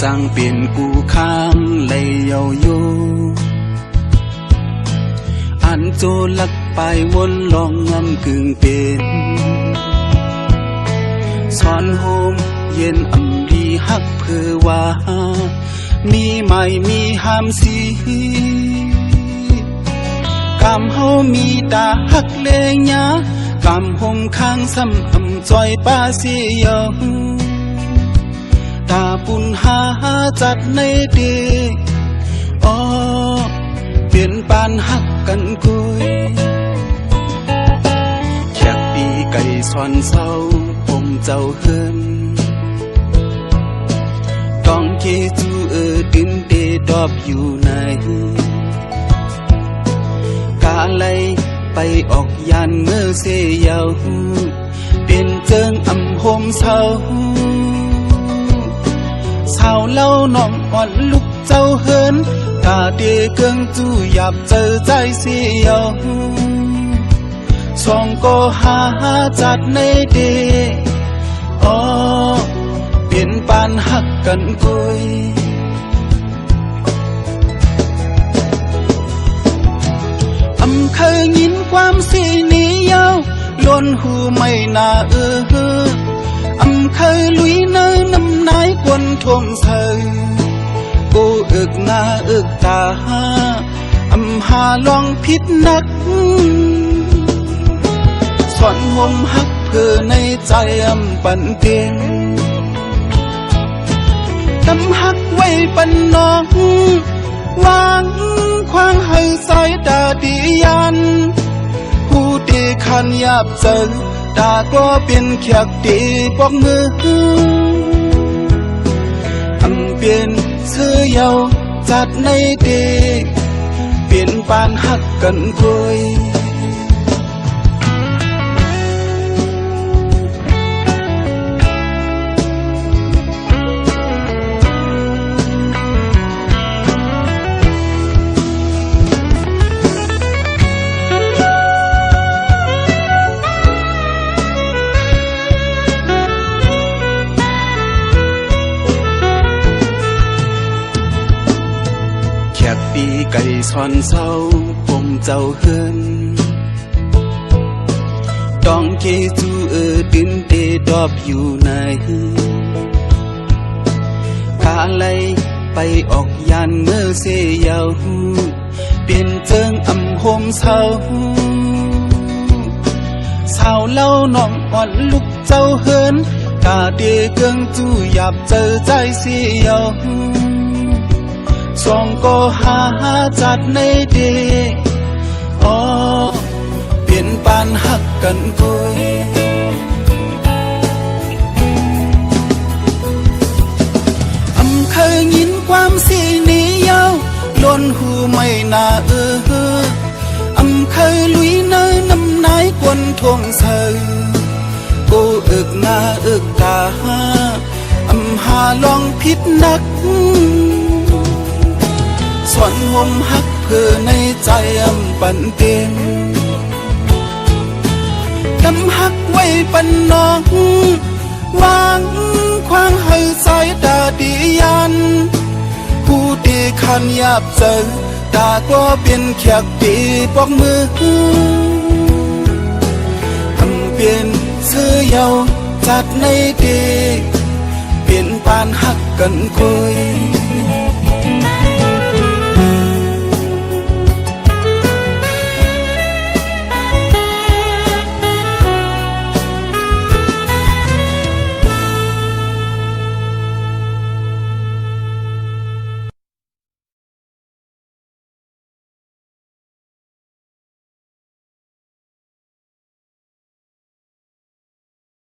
sang biển cu khang lây yau yo an cho lắc bài quân lòng ngâm cương bên สอนโฮมเย็นอำลีฮักเพื่อว่ามีไม่มีห้ามสีกำเฮามีตาฮักเลยญากำหมข้างซ้ำอำจอยป้าเสียง ปุ่นหาจัดในเดอ๋อเปลี่ยนปานฮักกันกุยแขกปีไก่สอนเศร้าผมเจ้าเฮินต้องเกจูเออดินเดดอบอยู่ไหนกาไลไปออกยานเมื่อเสยยาวเปลี่ยนเจิงอำโฮมเศร้า เศร้าเล่าน้องอ่อนลุกเจ้าเฮินกาเดเกิงจูหยับเจอใจเสียวสองก็หาจัดในเดอ๋อเปลี่ยนปานหักกันกุยอำเคยยินความสีนี้ยาวล้นหูไม่น่าเอออ ท่วมเธอกูอึกหน้าอึกตาอำหาลองผิดนักสอนหมหักเพื่อในใจอำปันเตียงกำหักไว้ปันน้องวางควางให้สายตาดียัน ผู้ดีขันยับเจอตาก็เป็นแขกดีปอกมือ อำเปลี่ยนเสื้อเย ปีไก่สอนเศร้าผมเจ้าเฮินต้องเกจูเออดินเดดอบอยู่ไหนกาไลไปออกยานเมื่อเสยเยาวเปลี่ยนเจิงอำโฮมเศร้าสาวเล่าน้องอ่อนลุกเจ้าเฮินกาเดเกิงจูหยับเจอใจเสียวสองก็หาจัดในดอ๋อเปลี่ยนปานหักกันกุยอำเคยยินความสีนี้ยาวล้นหูไม่น่าเอออำเคยลุยเนยน้ำนายกวนทวงเธอกูอึกหน้าอึกตาอำหาลองผิดนัก สวนหมหักเพื่อในใจอำปันเตียงกำหักไว้ปันน้องวางควางให้สายตาดียัน ผู้ดีขันยับเจอตาก็เป็นแขกดีปอกมือทำเปลี่ยนเสื้อเยาวจัดในเดเปลี่ยนปานหักกันคุย